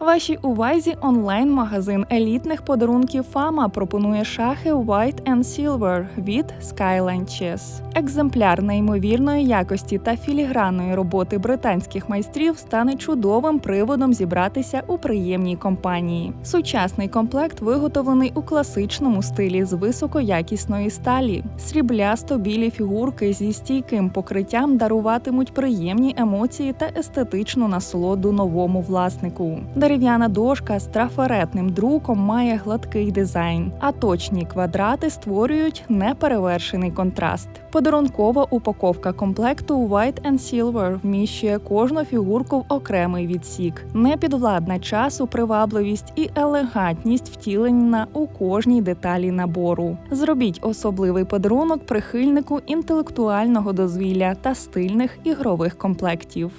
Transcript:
Вашій увазі онлайн-магазин елітних подарунків Фама пропонує шахи White and Silver від Skyline Chess. Екземпляр неймовірної якості та філігранної роботи британських майстрів стане чудовим приводом зібратися у приємній компанії. Сучасний комплект виготовлений у класичному стилі з високоякісної сталі. Сріблясто білі фігурки зі стійким покриттям даруватимуть приємні емоції та естетичну насолоду новому власнику. Дерев'яна дошка з трафаретним друком має гладкий дизайн, а точні квадрати створюють неперевершений контраст. Подарункова упаковка комплекту White and Silver вміщує кожну фігурку в окремий відсік. Непідвладна часу, привабливість і елегантність втілена у кожній деталі набору. Зробіть особливий подарунок прихильнику інтелектуального дозвілля та стильних ігрових комплектів.